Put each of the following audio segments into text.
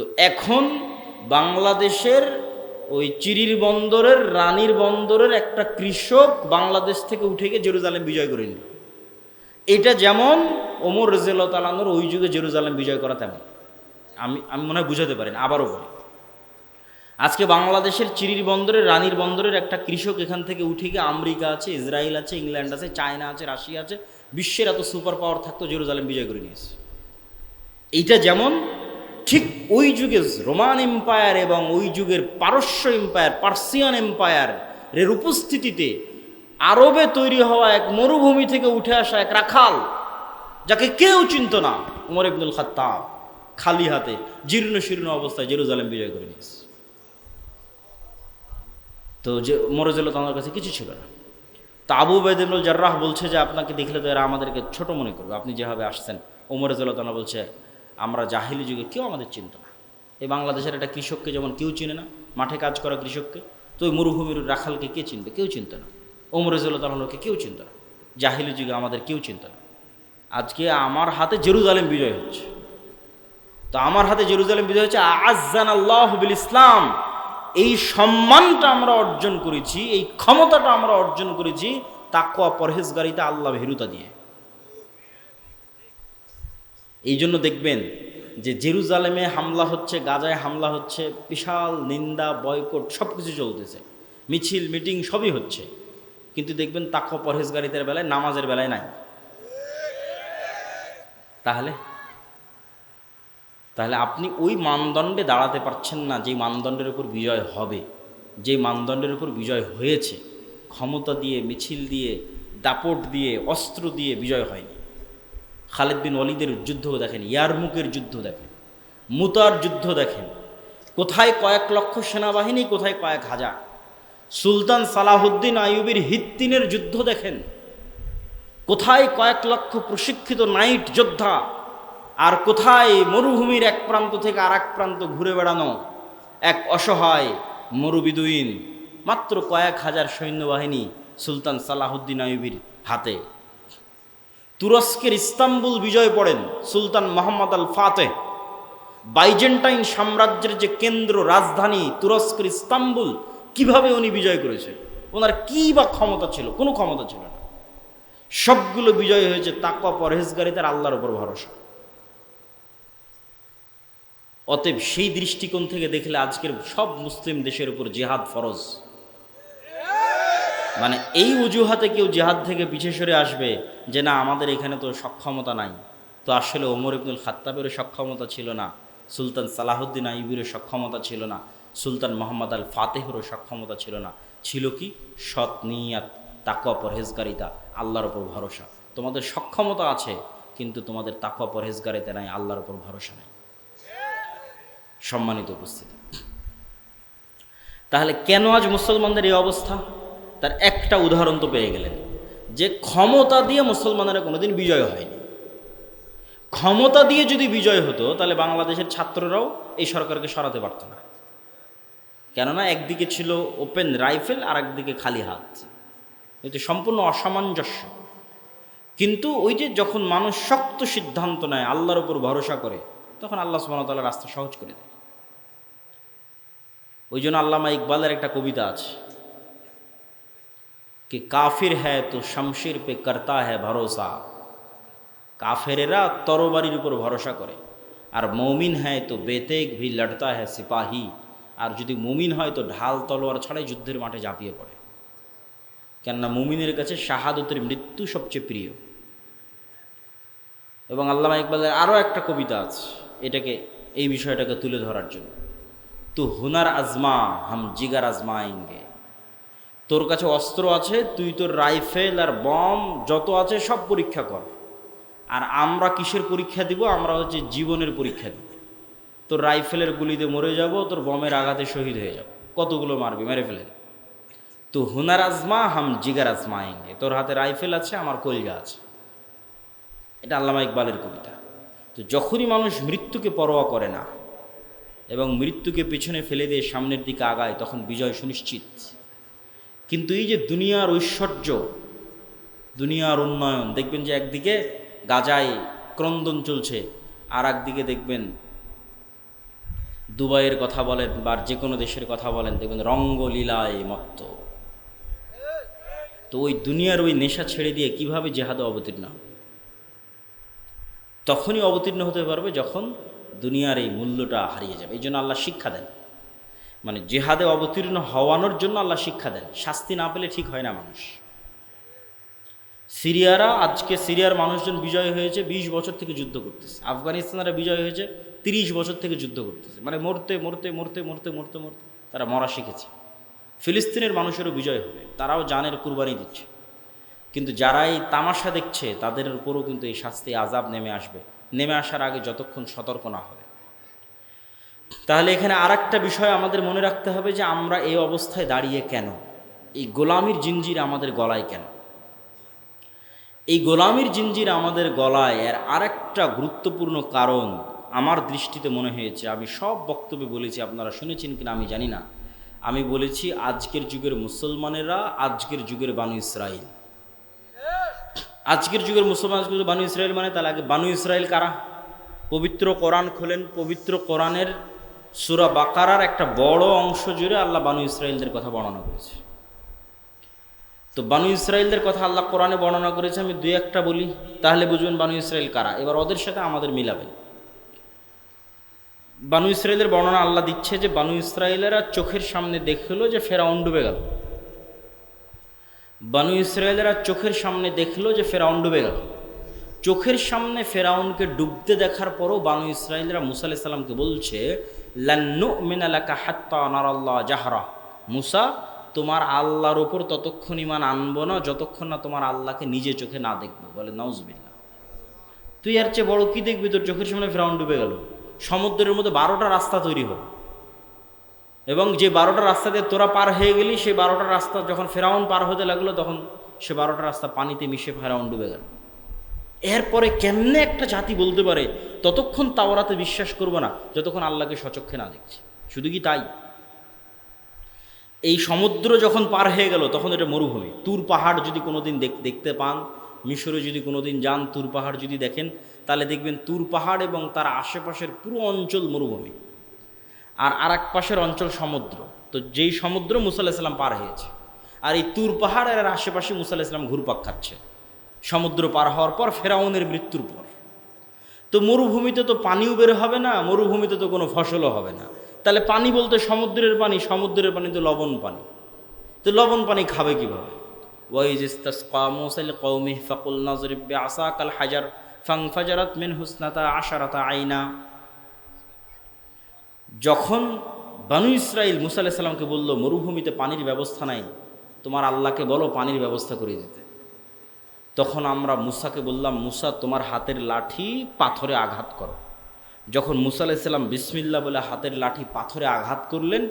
তো এখন বাংলাদেশের ওই চিরির বন্দরের, রানীর বন্দরের একটা কৃষক বাংলাদেশ থেকে উঠে গিয়ে জেরুজালেম বিজয় করে নিল। এটা যেমন ওমর রেজিয়াল তালানোর ওই যুগে জেরুজালেম বিজয় করা তেমন। আমি আমি মনে হয় বুঝাতে পারি না, আবারও বলি। আজকে বাংলাদেশের চিরির বন্দরের, রানীর বন্দরের একটা কৃষক এখান থেকে উঠে গিয়ে আমেরিকা আছে, ইসরায়েল আছে, ইংল্যান্ড আছে, চায়না আছে, রাশিয়া আছে, বিশ্বের এত সুপার পাওয়ার থাকতো জেরুজালেম বিজয় করে নিয়েছে। এইটা যেমন ঠিক ওই যুগে রোমান এম্পায়ার এবং ওই যুগের পারস্য এম্পায়ার, পার্সিয়ান এম্পায়ার এর উপস্থিতিতে আরবে তৈরি হওয়া এক মরুভূমি থেকে উঠে আসা এক রাখাল, যাকে কেউ চিনত না, উমর ইবনুল খাত্তাব, খালি হাতে, জীর্ণ শীর্ণ অবস্থায় জেরুজালেম বিজয় করে নিয়েছে। তো যে মরজুল তাঁর কাছে কিছু ছিল না। তা আবু বেদিনুল জার্রাহ বলছে যে, আপনাকে দেখলে তো এরা আমাদেরকে ছোট মনে করবে। আপনি যেভাবে আসছেন ওমরজুল্লাহ বলছে আমরা জাহিলি যুগে কেউ আমাদের চিনত না। এই বাংলাদেশের একটা কৃষককে যেমন কেউ চিনে না, মাঠে কাজ করা কৃষককে, তো ওই মরুভূমির রাখালকে কে চিনবে? কেউ চিনত না। ওমরজুল্লাহ তালাকে কেউ চিনত না। জাহিলি যুগে আমাদের কেউ চিনত না। আজকে আমার হাতে জেরুজালেম বিজয় হচ্ছে। তো আমার হাতে জেরুজালেম বিজয় হচ্ছে আজান আল্লাহ বিল ইসলাম। এই সম্মানটা আমরা অর্জন করেছি, এই ক্ষমতাটা আমরা অর্জন করেছি তাকুয়া পরহেজগারিতা আল্লাহ ভেরুতা দিয়ে। এই জন্য দেখবেন যে জেরুজালেমে হামলা হচ্ছে, গাজায় হামলা হচ্ছে, বিশাল নিন্দা, বয়কট সব কিছু চলতেছে। মিছিল, মিটিং সবই হচ্ছে। কিন্তু দেখবেন তাকুয়া পরহেজগারিতার বেলায়, নামাজের বেলায় নাই। তাহলে? তাহলে আপনি ওই মানদণ্ডে দাঁড়াতে পারছেন না, যেই মানদণ্ডের উপর বিজয় হবে। যেই মানদণ্ডের উপর বিজয় হয়েছে। ক্ষমতা দিয়ে, মিছিল দিয়ে, দাপট দিয়ে, অস্ত্র দিয়ে বিজয় হয়নি। খালেদ বিন ওয়ালিদের যুদ্ধ দেখেন, ইয়ারমুকের যুদ্ধ দেখেন, মুতার যুদ্ধ দেখেন। কোথায় কয়েক লক্ষ সেনাবাহিনী, কোথায় কয়েক হাজার। সুলতান সালাহুদ্দিন আইয়ুবের হিত্তিনের যুদ্ধ দেখেন। কোথায় কয়েক লক্ষ প্রশিক্ষিত নাইট যোদ্ধা, আর কোথায় মরুভূমির এক প্রান্ত থেকে আর এক প্রান্ত ঘুরে বেড়ানো এক অসহায় মরুবিদুইন। মাত্র কয়েক হাজার সৈন্যবাহিনী সুলতান সালাহুদ্দিন আইবির হাতে। তুরস্কের ইস্তাম্বুল বিজয় পড়েন সুলতান মোহাম্মদ আল ফাতেহ। বাইজেন্টাইন সাম্রাজ্যের যে কেন্দ্র রাজধানী তুরস্কের ইস্তাম্বুল, কীভাবে উনি বিজয় করেছে ওনার কী বা ক্ষমতা ছিল? কোনো ক্ষমতা ছিল না। সবগুলো বিজয় হয়েছে তাকওয়া পরহেজগারিতার আল্লাহর উপর ভরসা। অতএব সেই দৃষ্টিকোণ থেকে দেখলে আজকের সব মুসলিম দেশের উপর জেহাদ ফরজ। মানে এই অজুহাতে কেউ জেহাদ থেকে পিছিয়ে সরে আসবে যে না, আমাদের এখানে তো সক্ষমতা নাই। তো আসলে ওমর ইবনুল খাত্তাবেরও সক্ষমতা ছিল না, সুলতান সালাহুদ্দিন আইবিরও সক্ষমতা ছিল না, সুলতান মোহাম্মদ আল ফাতেহেরও সক্ষমতা ছিল না। ছিল কি? সৎ নিয়াত তাকুয়া পরহেজগারিতা, আল্লাহর ওপর ভরসা। তোমাদের সক্ষমতা আছে, কিন্তু তোমাদের তাকুয়া পরহেজগারিতা নাই, আল্লাহর ওপর ভরসা নাই। সম্মানিত উপস্থিতি। তাহলে কেন আজ মুসলমানদের এই অবস্থা? তার একটা উদাহরণ তো পেয়ে গেলেন, যে ক্ষমতা দিয়ে মুসলমানেরা কোনোদিন বিজয় হয়নি। ক্ষমতা দিয়ে যদি বিজয় হতো, তাহলে বাংলাদেশের ছাত্ররাও এই সরকারকে সরাতে পারত না। কেননা একদিকে ছিল ওপেন রাইফেল আর একদিকে খালি হাত। এতে সম্পূর্ণ অসামঞ্জস্য। কিন্তু ওই যে যখন মানুষ শক্ত সিদ্ধান্ত নেয়, আল্লাহর উপর ভরসা করে, তখন আল্লাহ সুবাহতাল্লাহ রাস্তা সহজ করে দেয়। ওই জন্য আল্লামা ইকবালের একটা কবিতা আছে कि काफिर है तो शमशीर पे करता है ভরসা কাফেরেরা তরবারির উপর ভরসা করে আর মৌমিন হয় তো বেতেক ভি লড়তা হ্যাঁ সিপাহী আর যদি মুমিন হয় তো ঢাল তলোয়ার ছাড়াই যুদ্ধের মাঠে ঝাঁপিয়ে পড়ে কেননা মুমিনের কাছে শাহাদতের মৃত্যু সবচেয়ে প্রিয় এবং আল্লামা ইকবালের আরও একটা কবিতা আছে এটাকে এই বিষয়টাকে তুলে ধরার জন্য তু হুনার আজমা হাম জিগার আজমাইঙ্গে তোর কাছে অস্ত্র আছে, তুই তোর রাইফেল আর বম যত আছে সব পরীক্ষা কর। আর আমরা কিসের পরীক্ষা দিব? আমরা হচ্ছে জীবনের পরীক্ষা দিব। তোর রাইফেলের গুলিতে মরে যাব, তোর বমের আঘাতে শহীদ হয়ে যাব। কতগুলো মারবি? মেরে ফেলে তো হুনার আজমা হাম জিগার আজমা আইঙ্গে তোর হাতে রাইফেল আছে, আমার কলজা আছে। এটা আল্লামা ইকবালের কবিতা। তো যখনই মানুষ মৃত্যুকে পরোয়া করে না এবং মৃত্যুকে পেছনে ফেলে দিয়ে সামনের দিকে আগায়, তখন বিজয় সুনিশ্চিত। কিন্তু এই যে দুনিয়ার ঐশ্বর্য, দুনিয়ার উন্নয়ন, দেখবেন যে একদিকে গাজায় ক্রন্দন চলছে আর একদিকে দেখবেন দুবাইয়ের কথা বলেন বা যে কোনো দেশের কথা বলেন, দেখবেন রঙ্গলীলায় মত্ত। তো ওই দুনিয়ার ওই নেশা ছেড়ে দিয়ে কীভাবে জেহাদে অবতীর্ণ হবে? তখনই অবতীর্ণ হতে পারবে যখন দুনিয়ার এই মূল্যটা হারিয়ে যাবে। এই জন্য আল্লাহ শিক্ষা দেন। মানে জেহাদে অবতীর্ণ হওয়ানোর জন্য আল্লাহ শিক্ষা দেন। শাস্তি না পেলে ঠিক হয় না মানুষ। সিরিয়ারা আজকে সিরিয়ার মানুষজন বিজয় হয়েছে ২০ বছর থেকে যুদ্ধ করতেছে। আফগানিস্তানরা বিজয় হয়েছে ৩০ বছর থেকে যুদ্ধ করতেছে। মানে মরতে মরতে মরতে মরতে মরতে মরতে তারা মরা শিখেছে। ফিলিস্তিনের মানুষেরও বিজয় হবে। তারাও জানের কুরবানি দিচ্ছে। কিন্তু যারা এই তামাশা দেখছে, তাদের উপরও কিন্তু এই শাস্তি আজাব নেমে আসবে। নেমে আসার আগে যতক্ষণ সতর্ক না হবে। তাহলে এখানে আর একটা বিষয় আমাদের মনে রাখতে হবে যে আমরা এই অবস্থায় দাঁড়িয়ে কেন? এই গোলামির জিঞ্জির আমাদের গলায় কেন? এই গোলামির জিঞ্জির আমাদের গলায় এর আরেকটা গুরুত্বপূর্ণ কারণ আমার দৃষ্টিতে মনে হয়েছে। আমি সব বক্তব্যে বলেছি, আপনারা শুনেছেন কিনা আমি জানি না। আমি বলেছি, আজকের যুগের মুসলমানেরা, আজকের যুগের বানু ইসরায়েল আজকের যুগের মুসলমান বানু ইসরায়েল মানে তাহলে আগে বানু ইসরায়েল কারা? পবিত্র কোরআন খোলেন, পবিত্র কোরআনের সুরা বাকারার একটা বড় অংশ জুড়ে আল্লাহ বানু ইসরায়েলদের কথা বর্ণনা করেছে। তো বানু ইসরায়েলদের কথা আল্লাহ কোরআনে বর্ণনা করেছে, আমি দুই একটা বলি, তাহলে বুঝবেন বানু ইসরায়েল কারা। এবার ওদের সাথে আমাদের মিলাবেন বানু ইসরায়েলের বর্ণনা আল্লাহ দিচ্ছে যে, বানু ইসরায়েলেরা চোখের সামনে দেখল যে ফেরাউন ডুবে গেল। বানু ইসরায়েলেরা চোখের সামনে দেখল যে ফেরাউন ডুবে গেল। চোখের সামনে ফেরাউনকে ডুবতে দেখার পরও বানু ইসরায়েলরা মুসা আলাইসাল্লামকে বলছে লান্নু মিনালাকা হাত্তা নারাল্লাহ জাহরা মুসা, তোমার আল্লাহর ওপর ততক্ষণ ইমান আনব না, যতক্ষণ না তোমার আল্লাহকে নিজে চোখে না দেখব। বলে নাউজবিল্লা তুই আর চেয়ে বড় কি দেখবি? তোর চোখের সামনে ফেরাউন ডুবে গেল। সমুদ্রের মধ্যে বারোটা রাস্তা তৈরি হলো। এবং যে বারোটা রাস্তা দিয়ে তোরা পার হয়ে গেলি, সেই বারোটা রাস্তা যখন ফেরাউন পার হতে লাগল, তখন সে বারোটা রাস্তা পানিতে মিশে ফেরাউন ডুবে গেল। এরপরে কেমনে একটা জাতি বলতে পারে ততক্ষণ তাওরাতে বিশ্বাস করব না, যতক্ষণ আল্লাহকে সচক্ষে না দেখছে। শুধু কি তাই? এই সমুদ্র যখন পার হয়ে গেল, তখন এটা মরুভূমি। তুর পাহাড় যদি কোনোদিন দেখতে পান, মিশরে যদি কোনোদিন যান, তুর পাহাড় যদি দেখেন, তাহলে দেখবেন তুর পাহাড় এবং তার আশেপাশের পুরো অঞ্চল মরুভূমি। আর আর এক পাশের অঞ্চল সমুদ্র। তো যেই সমুদ্র মুসা ইসলাম পার হয়েছে, আর এই তুর পাহাড় আর আশেপাশে মুসা ইসলাম ঘুরপাক খাচ্ছে। সমুদ্র পার হওয়ার পর ফেরাউনের মৃত্যুর পর। তো মরুভূমিতে তো পানিও বের হবে না, মরুভূমিতে তো কোনো ফসলও হবে না। তাহলে পানি বলতে সমুদ্রের পানি সমুদ্রের পানি তো লবণ পানি। তো লবণ পানি খাবে কীভাবে? ফাকুল হাজার ফাং হুসনাতা আইনা। যখন বানু ইসরাইল মুসা আলাইসাল্লামকে বলল, মরুভূমিতে পানির ব্যবস্থা নাই, তোমার আল্লাহকে বলো পানির ব্যবস্থা করে দিতে। তখন আমরা মুসাকে বললাম, মুসা, তোমার হাতের লাঠি পাথরে আঘাত করো। যখন মুসা আলাইসাল্লাম বিসমিল্লা বলে হাতের লাঠি পাথরে আঘাত করলেন,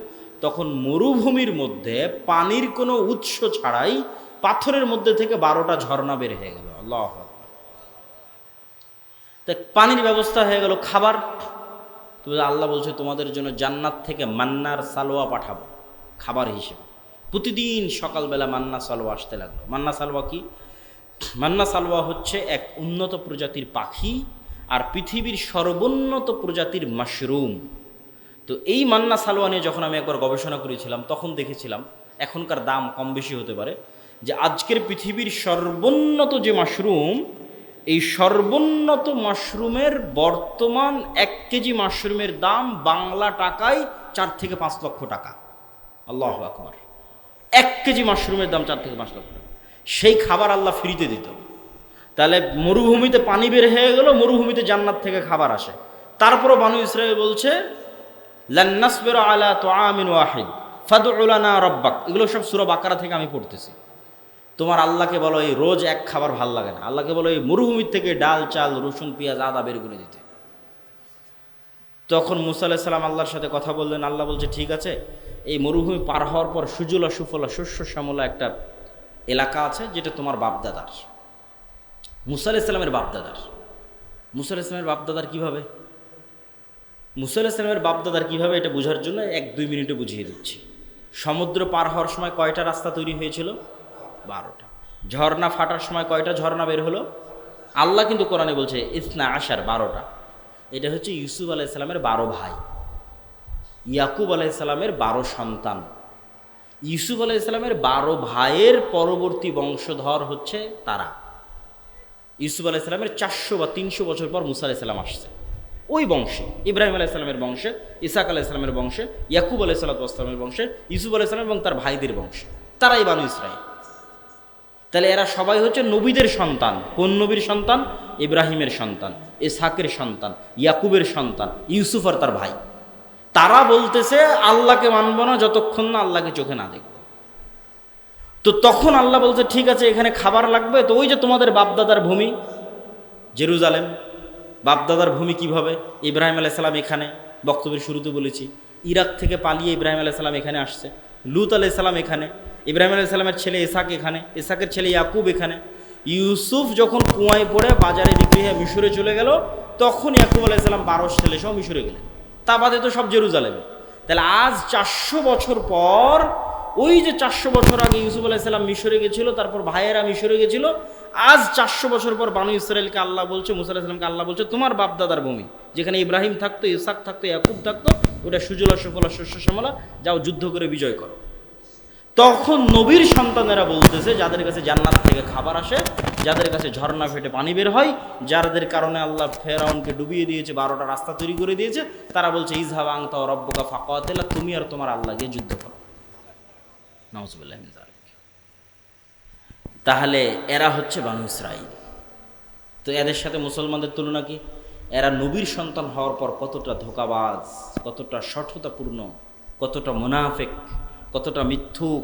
তখন মরুভূমির মধ্যে পানির কোনো উৎস ছাড়াই পাথরের মধ্যে থেকে বারোটা ঝর্ণা বের হয়ে গেল। আল্লাহ পানির ব্যবস্থা হয়ে গেল খাবার। তো আল্লাহ বলছে, তোমাদের জন্য জান্নাত থেকে মান্নার সালোয়া পাঠাবো, খাবার হিসেবে। প্রতিদিন সকালবেলা মান্না সালোয়া আসতে লাগল। মান্না সালোয়া কি? মান্না সালোয়া হচ্ছে এক উন্নত প্রজাতির পাখি আর পৃথিবীর সর্বোন্নত প্রজাতির মাশরুম। তো এই মান্না সালোয়া নিয়ে যখন আমি একবার গবেষণা করেছিলাম, তখন দেখেছিলাম এখনকার দাম কম বেশি হতে পারে, যে আজকের পৃথিবীর সর্বোন্নত যে মাশরুম, এই সর্বোন্নত মাশরুমের বর্তমান এক কেজি মাশরুমের দাম বাংলা টাকায় চার থেকে পাঁচ লক্ষ টাকা। আল্লাহ আকবর। এক কেজি মাশরুমের দাম চার থেকে পাঁচ লক্ষ টাকা। সেই খাবার আল্লাহ ফ্রিতে দিত। তাহলে মরুভূমিতে পানি বের হয়ে গেল, মরুভূমিতে জান্নাত থেকে খাবার আসে। তারপরও বানু ইসরায়েল বলছে আলা তো আমিন রব্বাক। এগুলো সব সুরা বাকারা থেকে আমি পড়তেছি। তোমার আল্লাহকে বলো, এই রোজ এক খাবার ভালো লাগে না। আল্লাহকে বলো, এই মরুভূমির থেকে ডাল, চাল, রসুন, পেঁয়াজ, আদা বের করে দিতে। তখন মুসা সাল্লাম আল্লাহর সাথে কথা বললেন। আল্লাহ বলছে, ঠিক আছে, এই মরুভূমি পার হওয়ার পর সুজলা সুফলা শস্য শ্যামলা একটা এলাকা আছে যেটা তোমার বাপদাদার। মুসা ইসলামের বাপদাদার। মুসা ইসলামের বাপদাদার কীভাবে? মুসা ইসলামের বাপদাদার কীভাবে এটা বোঝার জন্য এক দুই মিনিটে বুঝিয়ে দিচ্ছি। সমুদ্র পার হওয়ার সময় কয়টা রাস্তা তৈরি হয়েছিল? বারোটা। ঝর্ণা ফাটার সময় কয়টা ঝর্ণা বের হলো? আল্লাহ কিন্তু কোরআনে বলছে, ইসনা আশার বারোটা। এটা হচ্ছে ইউসুফ আলাইসালামের বারো ভাই। ইয়াকুব আলাইসাল্লামের বারো সন্তান। ইউসুফ আলাইসাল্লামের বারো ভাইয়ের পরবর্তী বংশধর হচ্ছে তারা। ইউসুফ আলাইসাল্লামের চারশো বা তিনশো বছর পর মুসা আলাইসাল্লাম আসছে। ওই বংশে, ইব্রাহিম আলাইসাল্লামের বংশে, ইসাক আলাইসাল্লামের বংশে, ইয়াকুব আলাইসাল্লামের বংশে, ইউসুফ আলাইসাল্লাম এবং তার ভাইদের বংশে। তারাই বানু ইসরায়েল তাহলে এরা সবাই হচ্ছে নবীদের সন্তান। কোন নবীর সন্তান? ইব্রাহিমের সন্তান, ইসাকের সন্তান, ইয়াকুবের সন্তান, ইউসুফ আর তার ভাই। তারা বলতেছে, আল্লাহকে মানব না, যতক্ষণ না আল্লাহকে চোখে না দেখব। তো তখন আল্লাহ বলছে, ঠিক আছে, এখানে খাবার লাগবে। তো ওই যে তোমাদের বাপদাদার ভূমি, জেরুজালেম, বাপদাদার ভূমি কীভাবে? ইব্রাহিম আলাইসাল্লাম এখানে, বক্তব্যের শুরুতে বলেছি। ইরাক থেকে পালিয়ে ইব্রাহিম আলাইসাল্লাম এখানে আসছে। লুত আলাইসাল্লাম এখানে, ইব্রাহিম আলাইসাল্লামের ছেলে এসাক এখানে এসাকের ছেলে ইয়াকুব এখানে। ইউসুফ যখন কুয়ায় পড়ে বাজারে বিক্রি হয়ে মিশরে চলে গেল, তখন ইয়াকুব আলাইসাল্লাম বারো ছেলে সহ মিশরে গেলেন। তা বাদে তো সব জেরুজালেমে। তাহলে আজ চারশো বছর পর, ওই যে চারশো বছর আগে ইউসুফ আলাইসাল্লাম মিশরে গেছিল, তারপর ভাইয়েরা মিশরে গেছিল, আজ চারশো বছর পর বানু ইসরায়েলকে আল্লাহ বলছে, মুসা আলাহিসামকে আল্লাহ বলছে, তোমার বাপদাদার ভূমি, যেখানে ইব্রাহিম থাকতো ইসাক থাকতো, ইয়াকুব থাকতো, ওটা সুজলা, সুফলা, শস্য, শ্যামলা, যাও যুদ্ধ করে বিজয় করো। তখন নবীর সন্তানেরা বলতেছে, যাদের কাছে জান্নাত থেকে খাবার আসে যাদের কাছে ঝর্ণা ফেটে পানি বের হয়, যাদের কারণে আল্লাহ ফেরাউনকে ডুবিয়ে দিয়েছে, বারোটা রাস্তা তৈরি করে দিয়েছে, তারা বলছে ইজহাব আংতা রব্বকা ফাঁকা তুমি আর তোমার আল্লাহকে যুদ্ধ করো। তাহলে এরা হচ্ছে বানু ইসরাইল তো এদের সাথে মুসলমানদের তুলনা কি? এরা নবীর সন্তান হওয়ার পর কতটা ধোকাবাজ, কতটা সঠতাপূর্ণ কতটা মুনাফেক, কতটা মিথ্যুক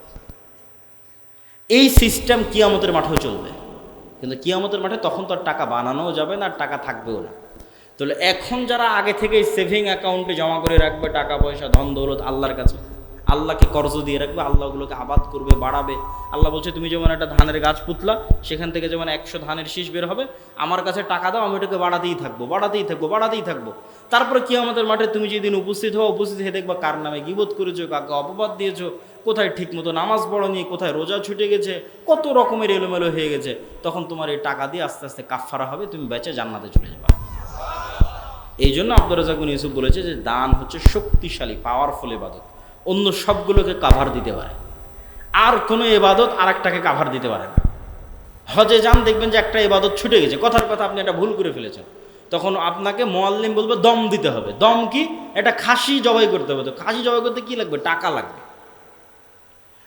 এই সিস্টেম কিয়ামতের মাঠেও চলবে। কিন্তু কিয়ামতের মাঠে তখন তো আর টাকা বানানোও যাবে না, আর টাকা থাকবেও না। তাহলে এখন যারা আগে থেকেই সেভিং অ্যাকাউন্টে জমা করে রাখবে, টাকা পয়সা, ধন, দৌলত, আল্লাহর কাছে, আল্লাহকে কর্জ দিয়ে রাখবে, আল্লাহ ওগুলোকে আবাদ করবে, বাড়াবে। আল্লাহ বলছে, তুমি যেমন একটা ধানের গাছ পুতলা, সেখান থেকে যেমন একশো ধানের শীষ বের হবে, আমার কাছে টাকা দাও, আমি ওটাকে বাড়াতেই থাকব বাড়াতেই থাকব বাড়াতেই থাকব। তারপরে কি আমাদের মাঠে তুমি যেদিন উপস্থিত হও, উপস্থিত হয়ে দেখবা কার নামে গিবোধ করেছ কাকে অপবাদ দিয়েছ কোথায় ঠিক মতো নামাজ পড়নি, কোথায় রোজা ছুটে গেছে, কত রকমের এলোমেলো হয়ে গেছে, তখন তোমার এই টাকা দিয়ে আস্তে আস্তে কাফারা হবে, তুমি বেঁচে জান্নাতে চলে যাবে। এই জন্য আব্দুর রাজাক বিন ইউসুফ বলেছে যে দান হচ্ছে শক্তিশালী পাওয়ারফুল এবাদত অন্য সবগুলোকে কাভার দিতে পারে। আর কোনো এবাদত আর একটাকে কাভার দিতে পারে না। হজে যান, দেখবেন যে একটা এবাদত ছুটে গেছে। কথার কথা আপনি একটা ভুল করে ফেলেছেন। তখন আপনাকে মোয়াল্লিম বলবে, দম দিতে হবে। দম কি? এটা খাসি জবাই করতে হবে। তো খাসি জবাই করতে কি লাগবে? টাকা লাগবে।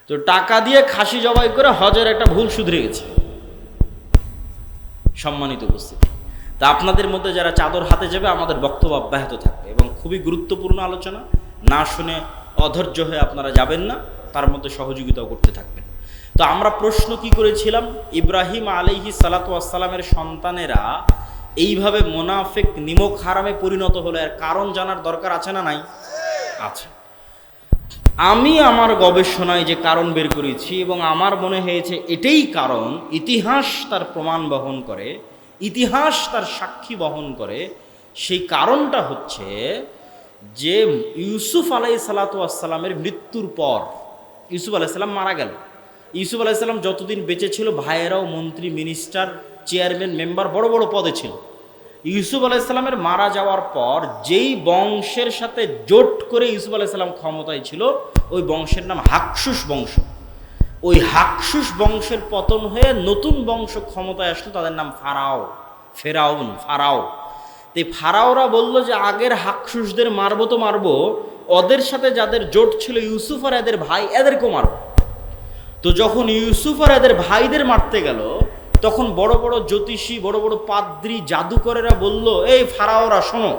তো টাকা দিয়ে খাসি জবাই করে হজের একটা ভুল শুধরে গেছে। সম্মানিত উপস্থিতি। তা আপনাদের মধ্যে যারা চাদর হাতে যাবে, আমাদের বক্তব্য অব্যাহত থাকবে এবং খুবই গুরুত্বপূর্ণ আলোচনা। না শুনে অধৈর্য হয়ে আপনারা যাবেন না, তার মধ্যে সহযোগিতাও করতে থাকবেন। তো আমরা প্রশ্ন কি করেছিলাম? ইব্রাহিম আলাইহি সালাতু আসসালামের সন্তানেরা এইভাবে মোনাফেক নিমক হারামে পরিণত হলো, এর কারণ জানার দরকার আছে না নাই? আছে। আমি আমার গবেষণায় যে কারণ বের করেছি এবং আমার মনে হয়েছে এটাই কারণ, ইতিহাস তার প্রমাণ বহন করে, ইতিহাস তার সাক্ষী বহন করে, সেই কারণটা হচ্ছে যে ইউসুফ আলাই সালাতু আসসালামের মৃত্যুর পর ইউসুফ আলাইসাল্লাম মারা গেল। ইউসুফ আলাইসাল্লাম যতদিন বেঁচে ছিল, ভাইয়েরাও মন্ত্রী, মিনিস্টার, চেয়ারম্যান, মেম্বার বড় বড় পদে ছিল। ইউসুফ আলাইসাল্লামের মারা যাওয়ার পর যেই বংশের সাথে জোট করে ইউসুফ আলাইসাল্লাম ক্ষমতায় ছিল, ওই বংশের নাম হাকসুস বংশ। ওই হাকসুস বংশের পতন হয়ে নতুন বংশ ক্ষমতায় আসলো, তাদের নাম ফারাও, ফেরাউন, ফারাও। তো ফারাওরা বলল যে, আগের হাকসুসদের মারবো তো মারবো, ওদের সাথে যাদের জোট ছিল ইউসুফ আর এদের ভাই, এদেরকেও মারবো। তো যখন ইউসুফ আর এদের ভাইদের মারতে গেল তখন বড় বড় জ্যোতিষী, বড় বড় পাদ্রী, জাদুকরেরা বলল, এই ফারাওরা, শোনো,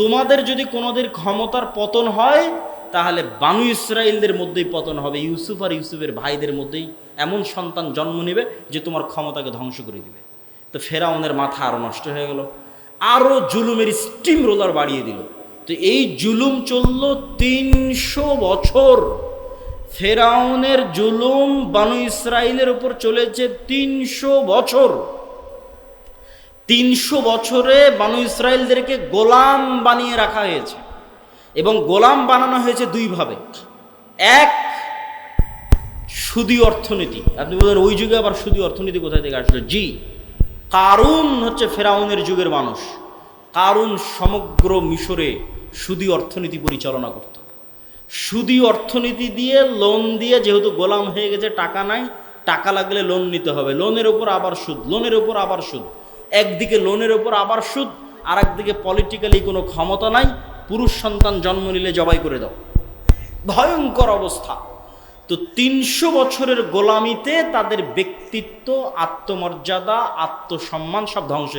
তোমাদের যদি কোনোদের ক্ষমতার পতন হয়, তাহলে বানু ইসরায়েলদের মধ্যেই পতন হবে। ইউসুফ আর ইউসুফের ভাইদের মধ্যেই এমন সন্তান জন্ম নেবে যে তোমার ক্ষমতাকে ধ্বংস করে দিবে। তো ফেরাউনের মাথা আরও নষ্ট হয়ে গেল আরও জুলুমের স্টিম রোলার বাড়িয়ে দিল। তো এই জুলুম চলল তিনশো বছর। ফেরাউনের জুলুম বানু ইসরায়েলের উপর চলেছে তিনশো বছর। তিনশো বছরে বানু ইসরায়েলদেরকে গোলাম বানিয়ে রাখা হয়েছে এবং গোলাম বানানো হয়েছে দুইভাবে এক, সুদী অর্থনীতি। আপনি বলেন, ওই যুগে আবার সুদী অর্থনীতি কোথায় থেকে আসলো? জি, কারুন হচ্ছে ফেরাউনের যুগের মানুষ। কারুন সমগ্র মিশরে সুদী অর্থনীতি পরিচালনা করত। সুদী অর্থনীতি দিয়ে লোন দিয়ে যেহেতু গোলাম হয়ে গেছে, টাকা নাই, টাকা লাগলে লোন নিতে হবে। লোনের ওপর আবার সুদ লোনের ওপর আবার সুদ। একদিকে লোনের ওপর আবার সুদ আর একদিকে পলিটিক্যালি কোনো ক্ষমতা নাই, পুরুষ সন্তান জন্ম নিলে জবাই করে দাও। ভয়ঙ্কর অবস্থা। তো তিনশো বছরের গোলামিতে তাদের ব্যক্তিত্ব, আত্মমর্যাদা, আত্মসম্মান সব ধ্বংস